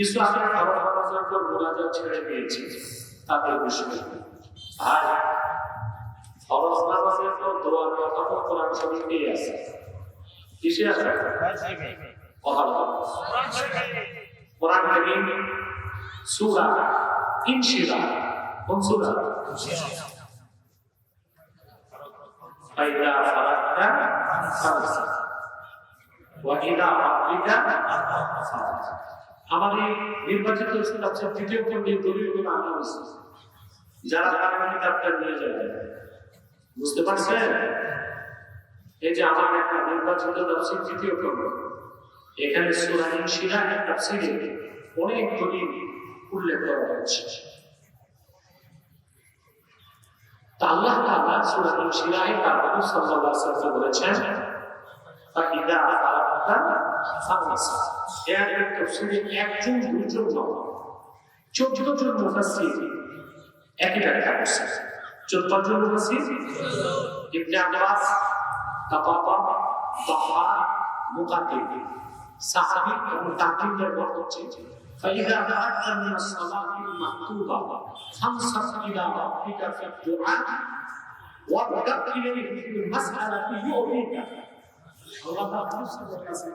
কিছু আমি খাবার নামাজের পর মোনাজাত ছেড়ে দিয়েছি তাদের বিষয়। আর ফরজ নামাজের পর দোয়ার কথা তো কোরআন শরীফেই আছে। কিসে আছে? কোরআন কারীম সূরা ইনশিরা কোন সূরা? ফারাক্তা ফারসা ওয়া ইদা রাব্বিকা ফারসা আমাদের নির্বাচিত সূরা তৃতীয় খণ্ডের দলিলগুলো আমরা বলছি। যারা যারা কিতাবটা নিয়ে যাবে। বুঝতে পারছেন? এই যে আমার একটা নির্বাচিত তাফসীর তৃতীয় খণ্ড এখানে সূরা ইনশিরা এর তাফসীরে অনেক দলিল উল্লেখ করা হয়েছে। তা আল্লাহ তাআলা সূরা ইনশিরাহে তার সাল্লাল্লাহু আলাইহি ওয়াসাল্লাম বলেছেন ফাইদা ফারাক্তা ফারসা এর তাফসীরে একজন দুইজন নয় চোদ্দ জন মুফাসসির একই ব্যাখ্যা করছে চোদ্দ জন মুফাসসির ইবনে আব্বাস কাতাদা দাহা মুকাদ্দিম সাহাবী এবং তাকিবদের মত হচ্ছে فإذا ذهبت من الصلاة المكتوبة فانصت إلى ربك في الدعاء واركب إليه في المسألة يؤذيك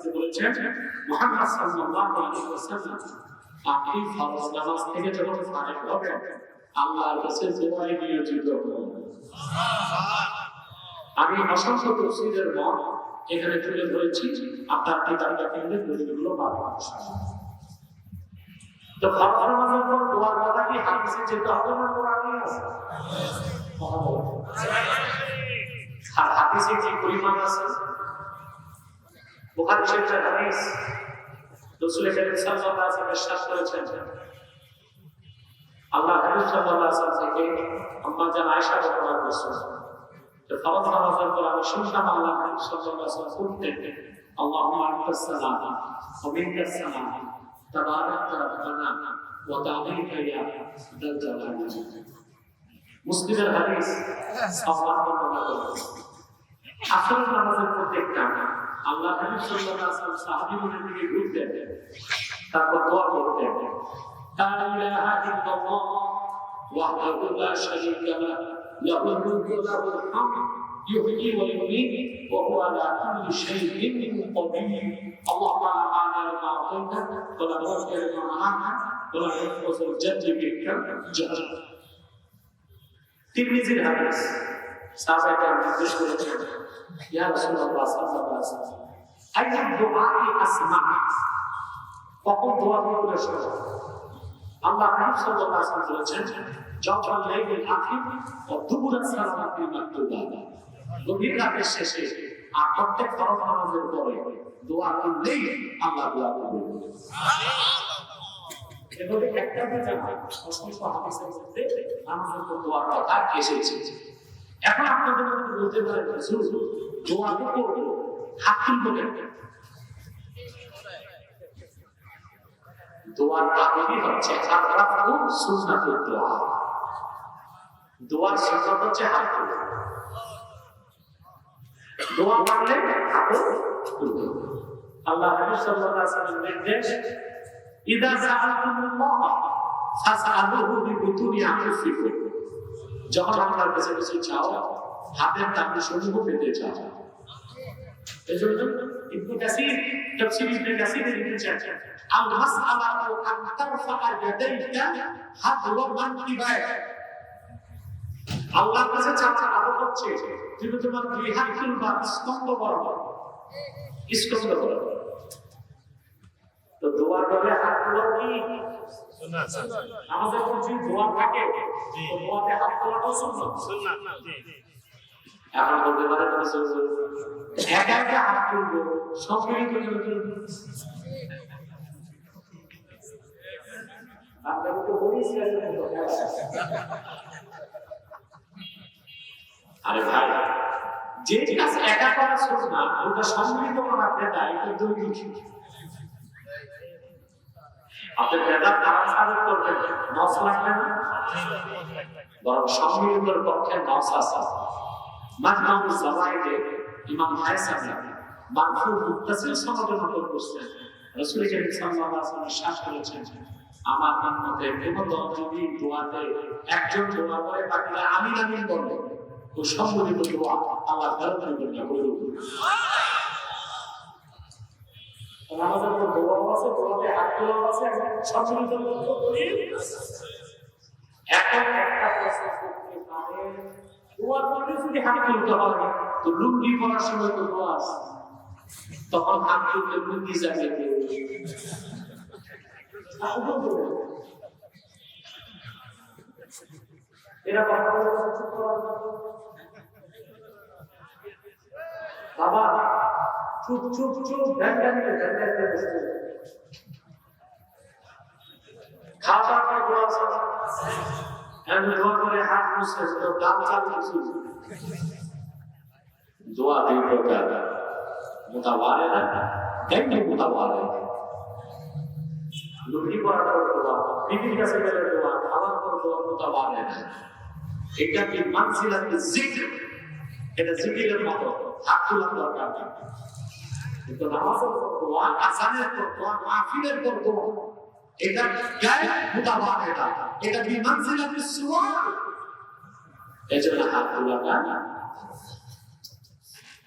বলেছেন মুহাম্মদ সাল্লাল্লাহু আলাইহি ওয়াসাল্লাম আপনি ফরজ নামাজ থেকে যখন ফারিগ হবেন আল্লাহর কাছে দোয়ায় নিয়োজিত হন। আমি অসংখ্য তফসিলের মত এখানে তুলে ধরেছি আপনার কিতাবটা কিনলে দলিলগুলো পাবেন তো ফরজ নামাজের পর দোয়ার কথা কি হাদিসে যেতে হবে না কোরআনে আছে? আর হাদিসে কি পরিমাণ আছে? বুখারী শরীফের হাদিস রাসূল করিম সাল্লাল্লাহু আলাইহি ওয়াসাল্লাম ইরশাদ করেছেন। আল্লাহ হাবিব সাল্লাল্লাহু আলাইহি ওয়াসাল্লাম থেকে আম্মা জান আয়েশা বর্ণনা করেছেন, যে ফরজ নামাজের পর আমি শুনতাম আল্লাহ হাবিব সাল্লাল্লাহু আলাইহি ওয়াসাল্লাম আনতাস সালাম ওয়া মিনকাস সালাম তাবারাকতা রাব্বানা ওয়া তাআলাইতা ইয়া দাল জালালি. মুসলিমের হাদিস আল্লাহ বর্ণনা করেছেন। আসল নামাজের পর দেখতাম আল্লাহ নবী সাল্লাল্লাহু আলাইহি ওয়াসাল্লাম সাহাবীদের দিকে ঘুরতেন তারপর দোয়া করতেন লা ইলাহা ইল্লাল্লাহ ওয়াহদাহু লা শারীকা লাহ লাহুল মুলকু ওয়া লাহুল হামদ يحيي ويميت وهو على كل شيء قدير اللهم لا مانع لما اعطيت ولا معطي لما منعت ولا ينفذ الجد منك الجد তিরমিজির হাদিস সাহাবায়ে নির্দেশ করেছেন ইয়া রাসূলুল্লাহ সাল্লাল্লাহু আলাইহি ওয়াসাল্লাম আইয়ু দুআই আসমা কখন দোয়া করতে শোনো আল্লাহ হাবিব সাল্লাল্লাহু আলাইহি ওয়াসাল্লাম বলেছেন যখন লাইলুল আখির ও দুপুরা সালাতের মাকতুবা গভীর রাতের শেষে আর প্রত্যেক ফরজ নামাজের পরে দোয়া একটা এখন আপনাদের মধ্যে বলতে দোয়া তো করব হাত তুলবো দোয়ার আগে হচ্ছে দোয়া। দোয়ার সুন্নাত হচ্ছে হাত দোয়া তুলবে আল্লাহ নবী সাল্লাল্লাহু আলাইহি নির্দেশ ইদা সাআলতুমুল্লাহ ফাসআলুহু বিবুতুনি যখন আল্লাহর কাছে কিছু চাও হাতের তাকে সমূহ পেতে চাও। এজন্য ইবনে কাসির তাফসীর ইবনে কাসির লিখেছেন আল মাসআলাতু আন তারফা ইয়াদাইকা হাদওয়া মানকিবাই আল্লাহর কাছে চাচা হচ্ছে তুমি তোমার দুই হাত স্তম্ভ করো। স্তম্ভ করো। তো হাত থাকে হাত তোলাটাও সুন্নাত। এখন বলতে পারে একা একা হাত তুলবো সব মিলিত করে তুলবো তো বলিস আরে ভাই যে কাজ একা করা না ওটা সম্মিলিত করা বেদা এটা দৈনিক আপনি বেদা কারা সাধন করবেন নস লাগবে না? বরং সম্মিলিতর পক্ষে নস আছে। মাজমাউ জাওয়াইদে ইমাম হায়সামি মানফুর মুত্তাসিল সনদে নকল করছেন রসুল করিম সাল্লাল্লাহু আলাইহি ওয়াসাল্লাম শ্বাস করেছেন, আমার উম্মতের কোন দল যদি দোয়াতে একজন দোয়া করে, বাকিরা আমিন আমিন বলে। ও সম্মিলিত আল্লাহ লুঙ্গি পরার সময় তো তখন হাত তুলতে লুঙ্গি এরা বাবা চুপ করার বাবা চুপ চুপ চুপ ধ্যান ধ্যান ধ্যান ধ্যান ধ্যান বসতে খাওয়া দাওয়া করে দোয়া আছে আমি দোয়া করে হাত মুছে তো দাম চাল কিছু দোয়া দুই প্রকার মোতাবারে না এমনি মোতাবারে লুঙ্গি পরার পর দোয়া বিবির কাছে গেলে দোয়া খাওয়ার পর দোয়া মোতাবারে না এটা কি মানসিলাতে জিকির এটা জিকিরের মতো হাত তোলার দরকার নেই কিন্তু নামাজের পর দোয়া আসানের পর দোয়া মাহফিলের পর দোয়া এটা গায়ে মুতাবাদ এটা এটা বিমানসিলাতে সুয়াল এজন্য হাত